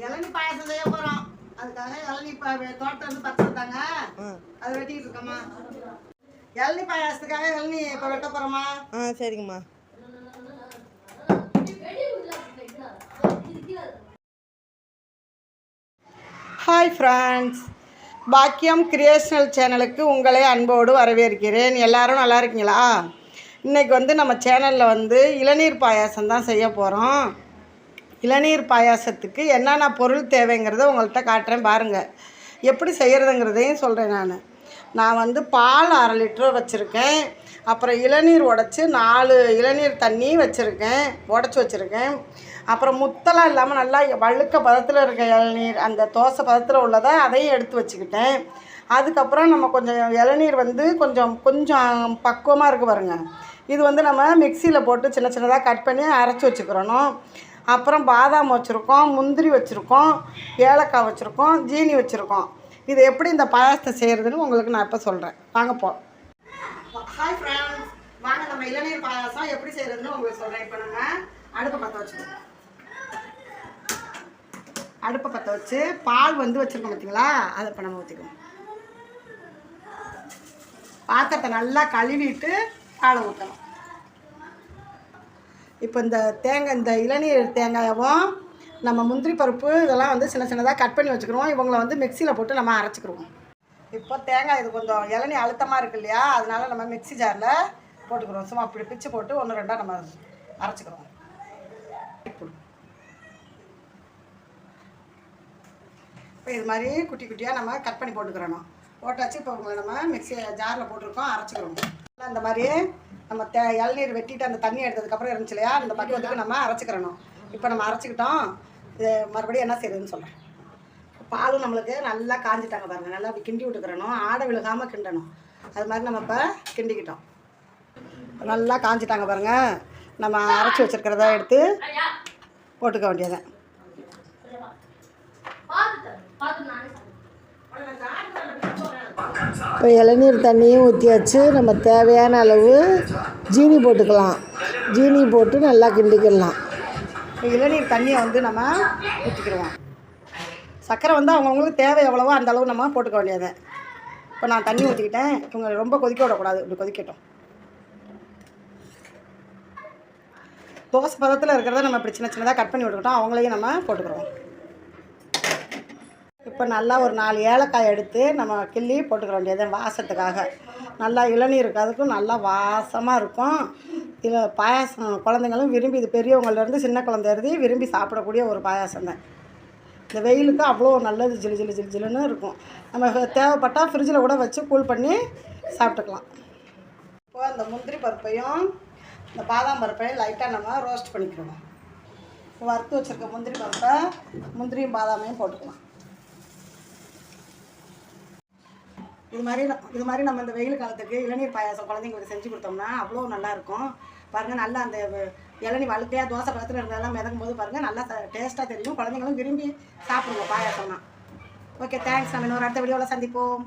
இளநீ பாயாசம் செய்ய போறோம். அதுக்காக இளநீ தோட்டம் வந்து பறிச்சுட்டாங்க ஆ. அதை வெட்டிட்டு இருக்கோமா இளநீ பாயாசத்துக்காக இளநீ இப்போ வெட்ட போறோமா ஆ சரிங்கம்மா. ஹாய் ஃப்ரெண்ட்ஸ் பாக்கியம் கிரியேஷனல் சேனலுக்கு உங்களை அன்போடு வரவேற்கிறேன். எல்லாரும் நல்லா இருக்கீங்களா? இன்றைக்கி வந்து நம்ம சேனலில் வந்து இளநீர் பாயாசம் தான் செய்ய போகிறோம் இளநீர் பாயாசத்துக்கு என்னென்ன பொருள் தேவைங்கிறத உங்கள்கிட்ட காட்டுறேன் பாருங்கள் எப்படி செய்கிறதுங்கிறதையும் சொல்கிறேன் நான். நான் வந்து பால் அரை லிட்டர் வச்சுருக்கேன். அப்புறம் இளநீர் உடச்சி நாலு இளநீர் தண்ணி வச்சுருக்கேன். உடச்சி வச்சுருக்கேன். அப்புறம் முத்தலாம் இல்லாமல் நல்லா வழுக்க பதத்தில் இருக்க இளநீர் அந்த தோசை பதத்தில் உள்ளதை அதையும் எடுத்து வச்சுக்கிட்டேன். அதுக்கப்புறம் நம்ம கொஞ்சம் இளநீர் வந்து கொஞ்சம் கொஞ்சம் பக்குவமாக இருக்குது பாருங்க. இது வந்து நம்ம மிக்சியில் போட்டு சின்ன சின்னதாக கட் பண்ணி அரைச்சி வச்சுக்கிறணும். அப்புறம் பாதாம் வச்சுருக்கோம் முந்திரி வச்சுருக்கோம் ஏலக்காய் வச்சுருக்கோம் ஜீனி வச்சுருக்கோம். இது எப்படி இந்த பாயாசத்தை செய்கிறதுன்னு உங்களுக்கு நான் இப்போ சொல்கிறேன் வாங்க போ. ஹாய் ஃப்ரெண்ட்ஸ் வாங்க நம்ம இளநீர் பாயாசம் எப்படி செய்கிறதுன்னு உங்களுக்கு சொல்கிறேன் இப்போ நம்ம அடுப்பை பற்ற வச்சுக்கோங்க அடுப்பை பற்ற வச்சு பால் வந்து வச்சுருக்கோம் பார்த்தீங்களா அதை இப்போ நம்ம ஊற்றிக்கோங்க பாத்திரத்தை நல்லா கழுவிட்டு பாலை ஊற்றணும் இப்போ இந்த தேங்காய் இந்த இளநீர் தேங்காயவும் நம்ம முந்திரி பருப்பு இதெல்லாம் வந்து சின்ன சின்னதாக கட் பண்ணி வச்சுக்கிறோம் இவங்களை வந்து மிக்சியில் போட்டு நம்ம அரைச்சிக்கிருவோம் இப்போ தேங்காய் இது கொஞ்சம் இளநீ அழுத்தமாக இருக்கு இல்லையா? அதனால நம்ம மிக்ஸி ஜாரில் போட்டுக்கிறோம் சும்மா அப்படி பிச்சு போட்டு ஒன்று ரெண்டாக நம்ம அரைச்சிக்கிறோம் இப்போ இது மாதிரி குட்டி குட்டியாக நம்ம கட் பண்ணி போட்டுக்கிறணும். போட்டாச்சு இப்போ உங்களை நம்ம மிக்ஸி ஜாரில் போட்டிருக்கோம். அரைச்சிக்கிறோம் அந்த இந்த மாதிரி நம்ம தே இளநீர் வெட்டிட்டு அந்த தண்ணி எடுத்ததுக்கப்புறம் இருந்துச்சு இல்லையா? அந்த பக்குவத்துக்கு நம்ம அரைச்சிக்கிறணும். இப்போ நம்ம அரைச்சிக்கிட்டோம். இது மறுபடியும் என்ன செய்யுதுன்னு சொல்கிறேன் பாலும் நம்மளுக்கு நல்லா காஞ்சிட்டாங்க பாருங்கள் நல்லா அப்படி கிண்டி விட்டுக்கிறணும். ஆடை விழுகாமல் கிண்டணும். அது மாதிரி நம்ம இப்போ கிண்டிக்கிட்டோம். நல்லா காஞ்சிட்டாங்க பாருங்கள் நம்ம அரைச்சி வச்சுருக்கிறத எடுத்து போட்டுக்க வேண்டியதான் இப்போ இளநீர் தண்ணியும் ஊற்றியாச்சு நம்ம தேவையான அளவு ஜீனி போட்டுக்கலாம். ஜீனி போட்டு நல்லா கிண்டிக்கிடலாம் இப்போ இளநீர் தண்ணியை வந்து நம்ம ஊற்றிக்கிடுவோம் சர்க்கரை வந்து அவங்கவுங்களுக்கு தேவை எவ்வளவோ அந்த அளவு நம்ம போட்டுக்க வேண்டியது. இப்போ நான் தண்ணி ஊற்றிக்கிட்டேன் இவங்க ரொம்ப கொதிக்க விடக்கூடாது. இப்படி கொதிக்கட்டும். தோசை பதத்தில் இருக்கிறத நம்ம இப்படி சின்ன சின்னதாக கட் பண்ணி விட்டுக்கிட்டோம். அவங்களையும் நம்ம போட்டுக்கிறோம் இப்போ நல்லா ஒரு நாலு ஏலக்காய் எடுத்து நம்ம கிள்ளி போட்டுக்க வேண்டியது வாசத்துக்காக. நல்லா இளநீர் இருக்கு அதுக்கும் நல்லா வாசமாக இருக்கும். இதில் பாயாசம் குழந்தைங்களும் விரும்பி இது பெரியவங்கள்லேருந்து சின்ன குழந்தை விரும்பி சாப்பிடக்கூடிய ஒரு பாயாசம் தான். இந்த வெயிலுக்கு அவ்வளோ நல்லது ஜிலு ஜிலு ஜிலு ஜிலுன்னு இருக்கும். நம்ம தேவைப்பட்டால் ஃப்ரிட்ஜில் கூட வச்சு கூல் பண்ணி சாப்பிட்டுக்கலாம். இப்போ அந்த முந்திரி பருப்பையும் இந்த பாதாம் பருப்பையும் லைட்டாக நம்ம ரோஸ்ட் பண்ணிக்கிடுவோம் வறுத்து வச்சுருக்க முந்திரி பருப்பை முந்திரியும் பாதாமையும் போட்டுக்கலாம். இது மாதிரி இது மாதிரி நம்ம இந்த வெயில் காலத்துக்கு இளநீர் பாயாசம் குழந்தைங்களுக்கு செஞ்சு கொடுத்தோம்னா அவ்வளோ நல்லாயிருக்கும். பாருங்கள் நல்லா அந்த இளநீர் வழுக்கையாக தோசை பழத்தில் இருந்ததெல்லாம் மிதக்கும் போது பாருங்கள் நல்லா டேஸ்ட்டாக தெரியும். குழந்தைங்களும் விரும்பி சாப்பிடுவோம் பாயாசம்னா. ஓகே தேங்க்ஸ் நம்ம இன்னொரு அடுத்த வீடியோவில் சந்திப்போம்.